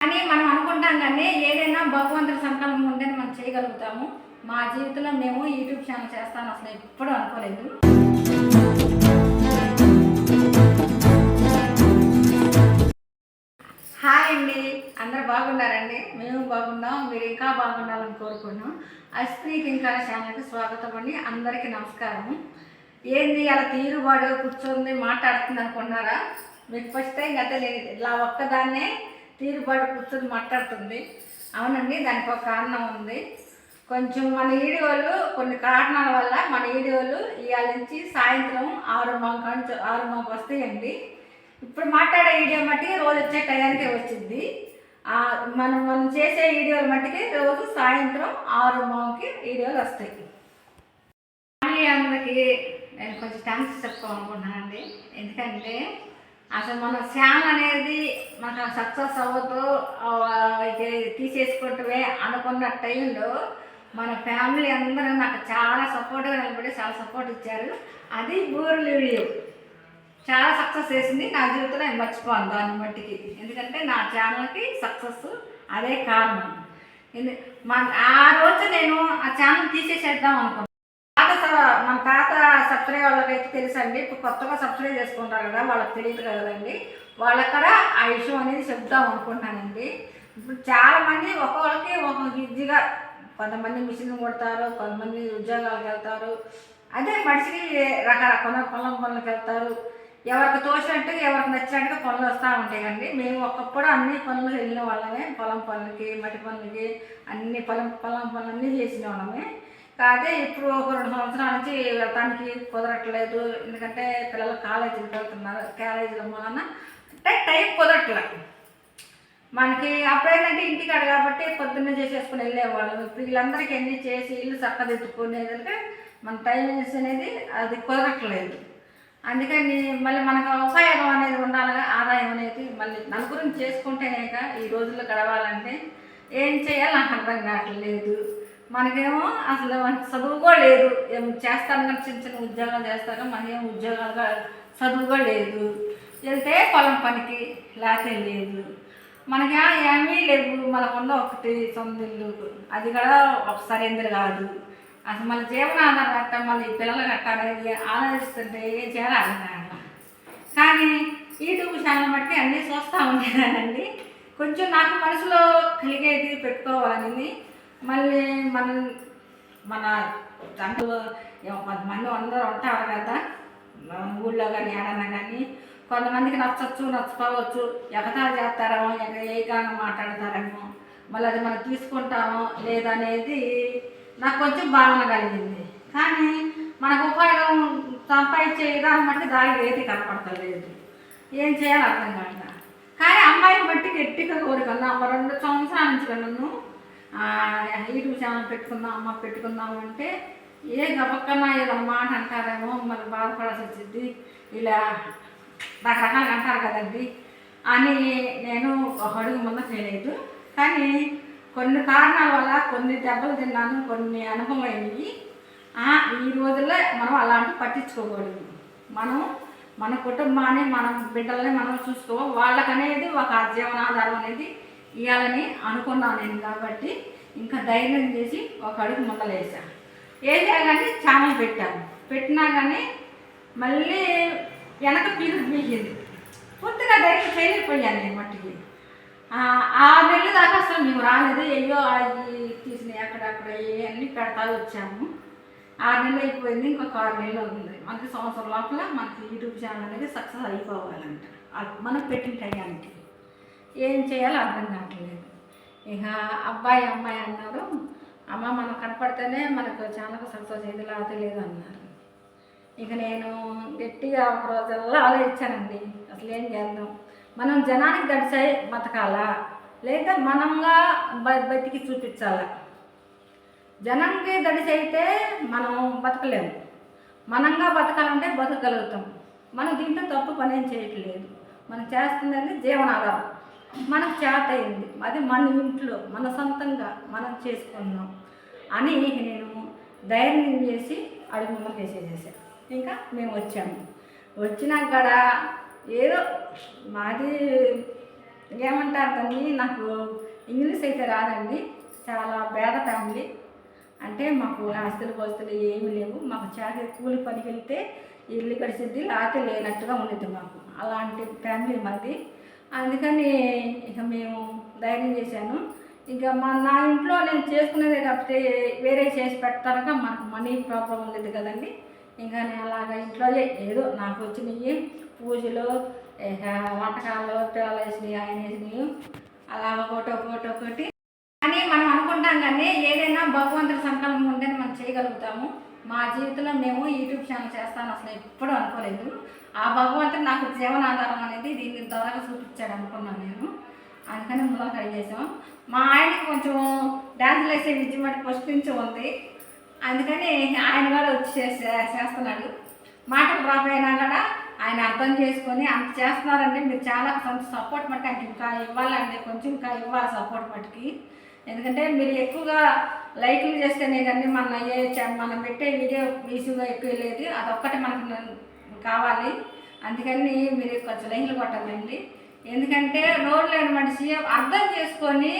అని మనం అనుకుంటాం కానీ ఏదైనా భగవంతుడి సంకల్పం ఉంటేనే మనం చేయగలుగుతాము. మా జీవితంలో మేము యూట్యూబ్ ఛానల్ చేస్తాను అసలు ఎప్పుడూ అనుకోలేదు. హాయ్ అండి అందరు బాగున్నారండి? మేము బాగున్నాం మీరు ఇంకా బాగుండాలని కోరుకున్నాం అస్త్రీ కింకార ఛానల్కి స్వాగతం అండి అందరికీ నమస్కారం ఏంది అలా తీరుబాటుగా కూర్చొని మాట్లాడుతుంది అనుకున్నారా మీకు ఫస్ట్ టైం గత నేను ఇలా ఒక్కదాన్నే తీరుబడి కూర్చొని మాట్లాడుతుంది. అవునండి దానికి ఒక కారణం ఉంది. కొంచెం మన వీడియోలు కొన్ని కారణాల వల్ల మన వీడియోలు ఇవాళ నుంచి సాయంత్రం ఆరు మాకు ఆరు మాకు వస్తాయండి. ఇప్పుడు మాట్లాడే వీడియో మట్టికి రోజు వచ్చే టయానికే వచ్చింది. మనం మనం చేసే వీడియోలు మట్టికి రోజు సాయంత్రం ఆరు మాకి వీడియోలు వస్తాయి. ఫ్యామిలీ అందరికి నేను కొంచెం థ్యాంక్స్ చెప్పుకోవాలనుకుంటున్నానండి. ఎందుకంటే అసలు మన ఛానల్ అనేది మనకు సక్సెస్ అవ్వదు తీసేసుకుంటే అనుకున్న టైంలో మన ఫ్యామిలీ అందరూ నాకు చాలా సపోర్ట్గా నిలబడి చాలా సపోర్ట్ ఇచ్చారు. అది బూర్లు వీడియో చాలా సక్సెస్ చేసింది. నా జీవితంలో నేను మర్చిపోను దాన్ని మట్టికి. ఎందుకంటే నా ఛానల్కి సక్సెస్ అదే కారణం. ఎందు- మన ఆ రోజు నేను ఆ ఛానల్ తీసేసేద్దాం అనుకున్నాను సబ్స్క్రైబ్ వాళ్ళకైతే తెలుసండి. ఇప్పుడు కొత్తగా సబ్స్క్రైబ్ చేసుకుంటారు కదా వాళ్ళకి తెలియదు కదండి. వాళ్ళక్కడ ఆ విషయం అనేది చెప్దాం అనుకుంటున్నానండి. ఇప్పుడు చాలామంది ఒక్కొక్కరికి ఒక్కొక్క ఈజీగా కొంతమంది మిషన్ కొడతారు కొంతమంది ఉద్యోగాలకు వెళ్తారు. అదే మనిషికి రకరకాల పొలం పనులకు వెళ్తారు. ఎవరికి తోచినట్టుగా ఎవరికి నచ్చినట్టుగా పనులు వస్తూ ఉంటాయి మేము ఒకప్పుడు అన్ని పనులు వెళ్ళిన వాళ్ళమే. పొలం పనులకి మట్టి పనులకి అన్ని పొలం పొలం పనులన్నీ చేసిన వాళ్ళమే. కాదే ఇప్పుడు ఒక రెండు సంవత్సరాల నుంచి వెళ్ళటానికి కుదరట్లేదు. ఎందుకంటే పిల్లలు కాలేజీకి వెళ్తున్నారు కాలేజీల వలన అంటే టైం కుదరట్లేదు మనకి అప్పుడేంటంటే ఇంటికాడ కాబట్టి పొద్దున్నే చేసేసుకుని వెళ్ళేవాళ్ళం. ఇప్పుడు వీళ్ళందరికీ అన్ని చేసి ఇల్లు చక్కదిద్దుకునేదంటే మన టైం అనేది అది కుదరట్లేదు. అందుకని మళ్ళీ మనకు ఉపయోగం అనేది ఉండాలిగా ఆదాయం అనేది మళ్ళీ నలుగురిని చేసుకుంటేనేక ఈ రోజుల్లో గడవాలంటే ఏం చేయాలి నాకు అర్థం కావట్లేదు. మనకేమో అసలు మనకి చదువు కూడా లేదు. ఏం చేస్తాను చిన్న చిన్న ఉద్యోగాలు చేస్తాను మనకేం ఉద్యోగాలుగా చదువు కూడా లేదు. వెళ్తే పొలం పనికి లేకపోతే లేదు. మనకి ఏమీ లేవు. మనకు ఉన్న ఒకటి సొంత ఇల్లు. అది కూడా ఒకసారి ఎందుకు కాదు. అసలు మన జీవనాధారం కట్ట మళ్ళీ పిల్లలు కట్టాలి ఆలోచిస్తుంటే ఏం చేయాలి కానీ యూట్యూబ్ ఛానల్ బట్టి అన్నీ చూస్తూ ఉండేదానండి కొంచెం నాకు మనసులో కలిగేది పెట్టుకోవాలని మళ్ళీ మన మన దాంట్లో ఏమో కొంతమంది అందరూ ఉంటారు కదా. ఊళ్ళో కానీ ఏడన్నా కానీ కొంతమందికి నచ్చచ్చు నచ్చపోవచ్చు ఎగతాలు చేస్తారేమో ఎగ ఏకాంగా మాట్లాడతారేమో. మళ్ళీ అది మనం తీసుకుంటామో లేదనేది నాకు కొంచెం భావన కలిగింది. కానీ మనకు ఉపయోగం సంపాదించే విధానం బట్టి దారి ఏది కనపడతలేదు. ఏం చేయాలో అర్థం కాక కానీ అమ్మాయిని బట్టి గట్టిగా కోరికన్నా అమ్మ రెండు సంవత్సరాల నుంచి నన్ను యూట్యూబ్ ఛానల్ పెట్టుకుందాం అమ్మ పెట్టుకుందాం అంటే ఏ గబక్కన్నా ఏదమ్మా అని అంటారేమో మరి బాధపడాల్సి వచ్చింది. ఇలా రకరకాలుగా అంటారు కదండి. అని నేను ఒక అడుగు ముందు చేయలేదు. కానీ కొన్ని కారణాల వల్ల కొన్ని దెబ్బలు తిన్నాను కొన్ని అనుభవం అయినవి ఈ రోజుల్లో మనం అలాంటివి పట్టించుకోకూడదు. మనం మన కుటుంబాన్ని మన బిడ్డల్ని మనం చూసుకో వాళ్ళకనేది ఒక జీవనాధారం అనేది ఇవ్వాలని అనుకున్నాను నేను కాబట్టి ఇంకా ధైర్యం చేసి ఒక అడుగు ముందలేసా ఏం చేయాలంటే ఛానల్ పెట్టాను. పెట్టినా కానీ మళ్ళీ వెనక పీరు పీకింది. పూర్తిగా ధైర్యం చేయలేకపోయాను నేను మట్టికి. ఆ ఆరు నెలల దాకా అసలు మేము రాలేదు. అయ్యో అవి తీసినాయి అక్కడక్కడ అన్నీ పెడతా వచ్చాము. ఆరు నెలలు అయిపోయింది. ఇంకొక ఆరు నెలలు ఉంది. మనకి సంవత్సరం లోపల మనకి యూట్యూబ్ ఛానల్ అనేది సక్సెస్ అయిపోవాలంట. మనం పెట్టిన టైంకి. ఏం చేయాలో అర్థం కావట్లేదు. ఇక అబ్బాయి అమ్మాయి అన్నారు అమ్మ మనం కనపడితేనే మనకు చాలా సక్సెస్ అయ్యేది తెలియదు లేదు అన్నారు. ఇక నేను గట్టిగా ఒక రోజుల్లో ఆలోచించానండి అసలు ఏం చేద్దాం? మనం జనానికి గడిచే బతకాలా? లేదా మనంగా బ- బతికి చూపించాలా? జనంకి దడిచైతే మనం బతకలేము మనంగా బతకాలంటే బతకగలుగుతాం. మనం దీంట్లో తప్పు పని ఏం చేయట్లేదు. మనం చేస్తుందంటే జీవనాధారం. మనకు చేత అయింది. అది మన ఇంట్లో మన సొంతంగా మనం చేసుకున్నాం అని నేను ధైర్యం చేసి అడుగు ముందుకు వేసేసేసాను ఇంకా మేము వచ్చాము. వచ్చినాక కూడా ఏదో మాది ఏమంటారు దాన్ని నాకు ఇంగ్లీష్ అయితే రాదండి చాలా పేద ఫ్యామిలీ అంటే మాకు ఆస్తులు పోస్తులు ఏమీ లేవు. మాకు చాకరీ కూలి పనికి వెళ్తే ఇల్లు గడిచిద్ది లేకపోతే లేనట్టుగా ఉండేది మాకు. అలాంటి ఫ్యామిలీ మాది. అందుకని ఇక మేము ధైర్యం చేశాను. ఇక మా నా ఇంట్లో నేను చేసుకునేదే కాబట్టి వేరే చేసి పెట్టాక మనకు మనీ ప్రాబ్లం ఉండేది కదండి. ఇంకా నేను అలాగ ఇంట్లో ఏదో నాకు వచ్చినవి పూజలు ఇక వంటకాలు పిల్లలు వేసినవి ఆయన వేసినవి అలా ఒకటి ఒకటి ఒకటి. కానీ మనం అనుకుంటాం కానీ ఏదైనా భగవంతుడి సంకల్పం ఉంటేనే మనం చేయగలుగుతాము. మా జీవితంలో మేము యూట్యూబ్ ఛానల్ చేస్తాను అసలు ఎప్పుడూ అనుకోలేదు. ఆ భగవంతుడు నాకు జీవనాధారం అనేది దీని ద్వారా చూపించాడు అనుకున్నాను నేను. అందుకని ముందుగా ట్రై చేసాం మా ఆయనకి కొంచెం డ్యాన్సులు వేసే విద్య మట్టి ఫస్ట్ నుంచి ఉంది. అందుకని ఆయన కూడా వచ్చి చేస్తున్నాడు. మాటలు అయినా కూడా ఆయన అర్థం చేసుకొని అంత చేస్తున్నారంటే మీరు చాలా కొంత సపోర్ట్ మటుకు ఆయనకి ఇంకా ఇవ్వాలండి. కొంచెం ఇంకా ఇవ్వాలి సపోర్ట్ మటుకి. ఎందుకంటే మీరు ఎక్కువగా లైక్లు చేస్తేనే కానీ మన ఏ మనం పెట్టే వీడియో ఈజీగా ఎక్కువ వెళ్ళేది అదొక్కటి మనకు కావాలి. అందుకని మీరు కొంచెం లైన్లు కొట్టాలండి ఎందుకంటే రోడ్లు లేని మనిషి అర్థం చేసుకొని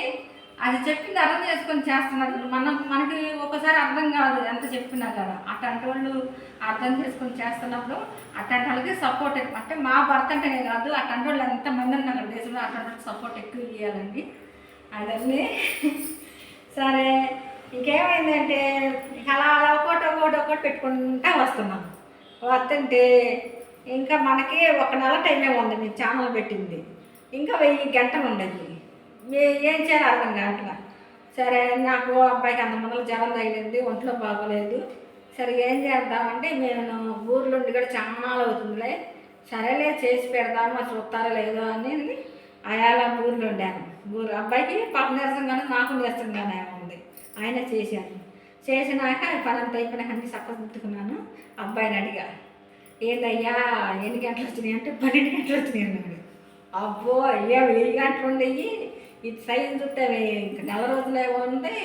అది చెప్పింది అర్థం చేసుకొని చేస్తున్నారు మనం మనకి ఒకసారి అర్థం కాదు ఎంత చెప్పినా కదా అట్లాంటి వాళ్ళు అర్థం చేసుకొని చేస్తున్నప్పుడు అట్లాంటి వాళ్ళకి సపోర్ట్ అంటే మా భర్త అంటేనే కాదు అట్లాంటి వాళ్ళు ఎంతమంది ఉన్నారు దేశంలో అట్లాంటి వాళ్ళకి సపోర్ట్ ఎక్కువ ఇవ్వాలండి అదన్నీ సరే ఇంకేమైందంటే అలా అలా ఒకటి ఒకటి ఒకటి పెట్టుకుంటా వస్తున్నాం. వస్తుంటే ఇంకా మనకి ఒక నెల టైమే ఉంది మీ ఛానల్ పెట్టింది. ఇంకా వెయ్యి గంటలు ఉండదు ఏం చేయాలి అర్థం కావట్లా. సరే నాకు అబ్బాయికి అంత మందులు జ్వరం తగిలింది ఒంట్లో బాగోలేదు. సరే ఏం చేద్దామంటే నేను ఊర్లో ఉండి కూడా చాలా అవుతుందిలే. సరేలే చేసి పెడదామా చూస్తారో లేదో అని అయాల ఊర్లో ఉండాను. అబ్బాయికి పాప నీరసంగానే నాకు నీరసంగానే ఉంది. ఆయన చేశాను చేసినాక పని అంతా అయిపోయినాక అన్ని చక్కదిద్దుకున్నాను అబ్బాయిని అడిగా ఏందయ్యా ఎన్ని గంటలు వచ్చినాయి? అంటే పన్నెండు గంటలు వచ్చినాయి అన్నాడు. అబ్బో అయ్యా వెయ్యి గంటలు ఉండేవి ఇది సైజు చుట్టావే ఇంక నెల రోజులే ఉంది.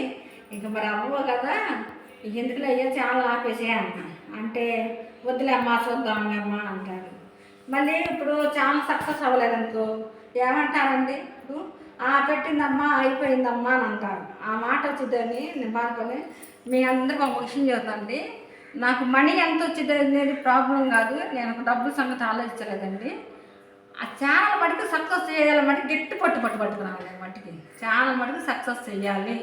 ఇంక మరి అవ్వవు కదా. ఎందుకులే అయ్యా చాలా ఆపేసే అన్న. అంటే వద్దులే అమ్మా చూద్దాంలే అమ్మా అంటారు మళ్ళీ ఇప్పుడు చాలా సక్సెస్ అవ్వలేదనుకో ఏమంటారండి? ఇప్పుడు ఆ పెట్టిందమ్మా అయిపోయిందమ్మా అని అంటారు. ఆ మాట వచ్చిందని నేను మీ అందరికీ ఒక విషయం చెబుతాండి నాకు మనీ ఎంత వచ్చింది అనేది ప్రాబ్లం కాదు నేను ఒక డబ్బుల సంగతి ఆలోచించలేదండి. ఆ ఛానల్ మటుకు సక్సెస్ చేయాలి మటుకు గట్టి పట్టు పట్టు పట్టుకున్నాను మట్టికి ఛానల్ మటుకు సక్సెస్ చేయాలి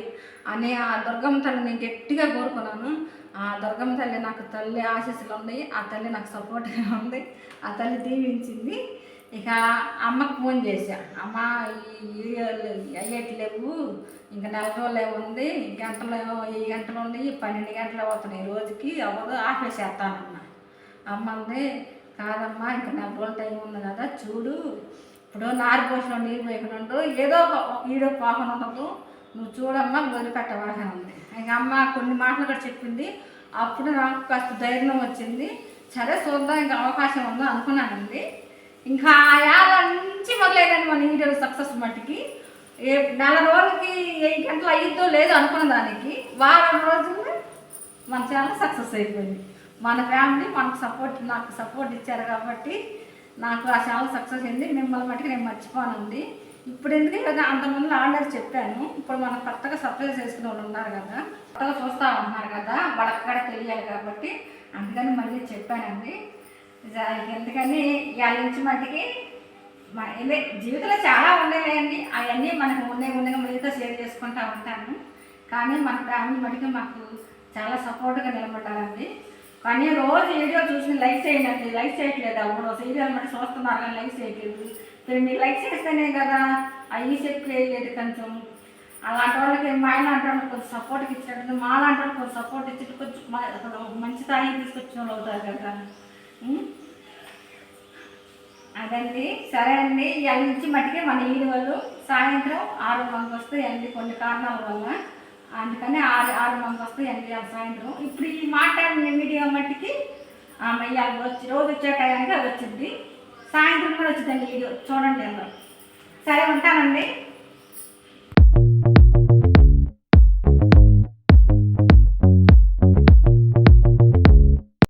అని ఆ దుర్గమ్మ తల్లి నేను గట్టిగా కోరుకున్నాను. ఆ దుర్గమ్మ తల్లి నాకు తల్లి ఆశీస్సులు ఉన్నాయి ఆ తల్లి నాకు సపోర్ట్గా ఉంది ఆ తల్లి దీవించింది. ఇక అమ్మకు ఫోన్ చేశా. అమ్మ ఈ వీడియోలు ఇంకా నెల రోజులే ఉంది. గంటలు ఈ గంటలు ఉంది. పన్నెండు గంటలు అవుతున్నాయి. రోజుకి అవ్వదు ఆపేసేస్తానన్నా. అమ్మ ఉంది కాదమ్మా ఇంకా నెల రోజుల టైం ఉంది కదా చూడు. ఇప్పుడు నారు పోసిన నీరు పోయకుండా ఉండదు ఏదో ఒక ఈడో పోకుండా ఉండదు నువ్వు చూడమ్మా వదిలిపెట్టవాల్సి ఉంది. ఇంకా అమ్మ కొన్ని మాటలు కూడా చెప్పింది. అప్పుడు నాకు కాస్త ధైర్యం వచ్చింది. సరే చూద్దాం ఇంకా అవకాశం ఉందో అనుకున్నానండి. ఇంకా ఆ నుంచి మొదలైందండి మన ఇంటర్వ్యూ సక్సెస్ మట్టికి ఏ నెల రోజులకి ఏ గంటలు అయ్యిద్దో లేదో అనుకున్న దానికి వారం రోజులు మన ఛానల్ సక్సెస్ అయిపోయింది. మన ఫ్యామిలీ మనకు సపోర్ట్ నాకు సపోర్ట్ ఇచ్చారు కాబట్టి నాకు ఆ ఛానల్ సక్సెస్ అయింది. మిమ్మల్ని మట్టికి నేను మర్చిపోనుంది ఇప్పుడు ఎందుకు అంతమంది ఆర్డర్ చెప్పాను. ఇప్పుడు మనం కొత్తగా సప్లై చేసుకునే వాళ్ళు ఉన్నారు కదా కొత్తగా చూస్తూ ఉన్నారు కదా వాళ్ళకి తెలియాలి కాబట్టి అందుకని మళ్ళీ చెప్పానండి. ఎందుకని ఇవాళ నుంచి మట్టికి జీవితంలో చాలా ఉన్నాయండి అవన్నీ మనకు ఉండే ఉండగా మీతో షేర్ చేసుకుంటూ ఉంటాను. కానీ మన ఫ్యామిలీ మటుకు మాకు చాలా సపోర్ట్గా నిలబడ్డారండి కానీ రోజు వీడియో చూసి లైక్ చేయండి. లైక్ చేయట్లేదు. అప్పుడు సీరియల్ మట్టి చూస్తున్నారు కానీ లైక్ చేయట్లేదు. మరి మీరు లైక్ చేస్తేనే కదా అవి చెప్పేది కొంచెం. అలాంటి వాళ్ళకి మా లాంటి వాళ్ళకి కొంచెం సపోర్ట్కి ఇచ్చినట్టు మా లాంటి వాళ్ళకి కొంచెం సపోర్ట్ ఇచ్చినట్టు కొంచెం మా- మంచి స్థాయికి తీసుకొచ్చిన వాళ్ళు అవుతారు కదా. అదండి. సరే అండి. ఇవాళ నుంచి మట్టికి మన ఈడు వాళ్ళు సాయంత్రం ఆరు మంది వస్తాయండి కొన్ని కారణాల వల్ల అందుకని ఆరు ఆరు మంది వస్తాయండి ఇవాళ సాయంత్రం. ఇప్పుడు ఈ మాట్లాడిన మీడియా మట్టికి ఆమె ఇవాళ వచ్చి రోజు వచ్చే టైంకి అది వచ్చింది. సాయంత్రం కూడా వచ్చిందండి వీడియో. చూడండి అందరూ. సరే ఉంటానండి.